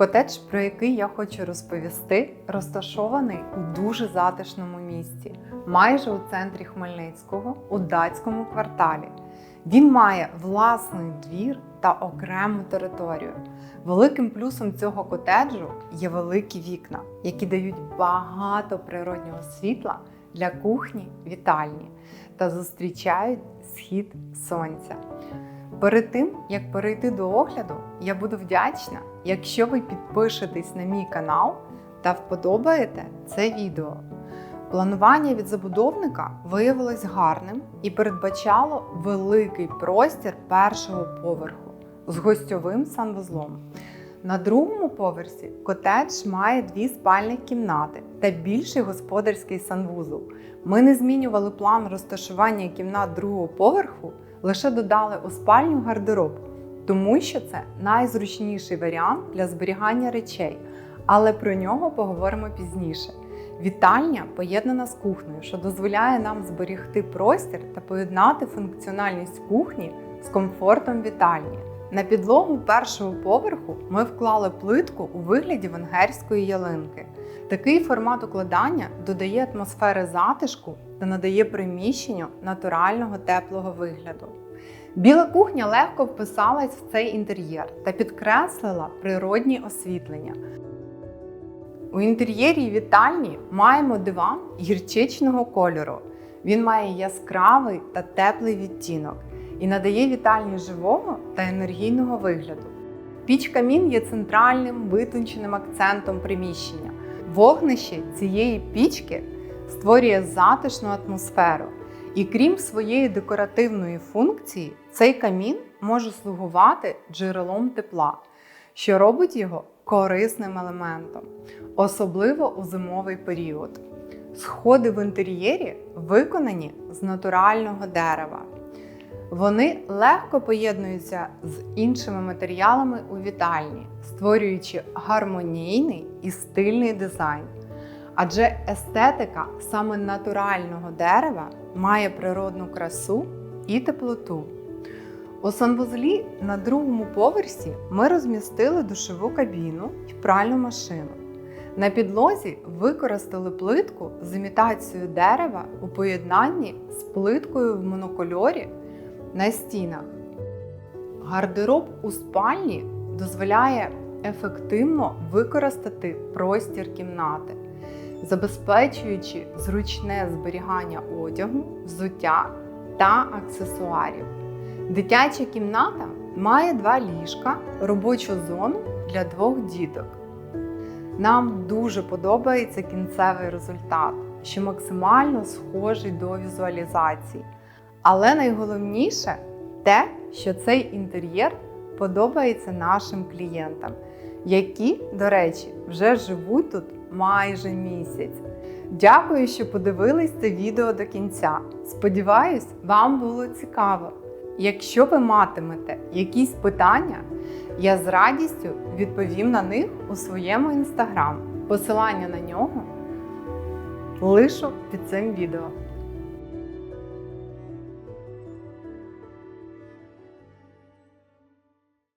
Котедж, про який я хочу розповісти, розташований у дуже затишному місті, майже у центрі Хмельницького, у датському кварталі. Він має власний двір та окрему територію. Великим плюсом цього котеджу є великі вікна, які дають багато природнього світла для кухні, вітальні та зустрічають схід сонця. Перед тим, як перейти до огляду, я буду вдячна, якщо ви підпишетесь на мій канал та вподобаєте це відео. Планування від забудовника виявилось гарним і передбачало великий простір першого поверху з гостьовим санвузлом. На другому поверсі котедж має дві спальні кімнати та більший господарський санвузол. Ми не змінювали план розташування кімнат другого поверху, лише додали у спальню гардероб, тому що це найзручніший варіант для зберігання речей, але про нього поговоримо пізніше. Вітальня поєднана з кухнею, що дозволяє нам зберігти простір та поєднати функціональність кухні з комфортом вітальні. На підлогу першого поверху ми вклали плитку у вигляді венгерської ялинки. Такий формат укладання додає атмосфери затишку та надає приміщенню натурального теплого вигляду. Біла кухня легко вписалась в цей інтер'єр та підкреслила природні освітлення. У інтер'єрі вітальні маємо диван гірчичного кольору. Він має яскравий та теплий відтінок і надає вітальні живого та енергійного вигляду. Піч камін є центральним витонченим акцентом приміщення. Вогнище цієї пічки створює затишну атмосферу. І крім своєї декоративної функції, цей камін може слугувати джерелом тепла, що робить його корисним елементом, особливо у зимовий період. Сходи в інтер'єрі виконані з натурального дерева. Вони легко поєднуються з іншими матеріалами у вітальні, створюючи гармонійний і стильний дизайн. Адже естетика саме натурального дерева має природну красу і теплоту. У санвузлі на другому поверсі ми розмістили душову кабіну і пральну машину. На підлозі використали плитку з імітацією дерева у поєднанні з плиткою в монокольорі на стінах. Гардероб у спальні дозволяє ефективно використати простір кімнати, забезпечуючи зручне зберігання одягу, взуття та аксесуарів. Дитяча кімната має два ліжка, робочу зону для двох діток. Нам дуже подобається кінцевий результат, що максимально схожий до візуалізації. Але найголовніше те, що цей інтер'єр подобається нашим клієнтам, які, до речі, вже живуть тут майже місяць. Дякую, що подивились це відео до кінця. Сподіваюсь, вам було цікаво. Якщо ви матимете якісь питання, я з радістю відповім на них у своєму інстаграм. Посилання на нього лишу під цим відео.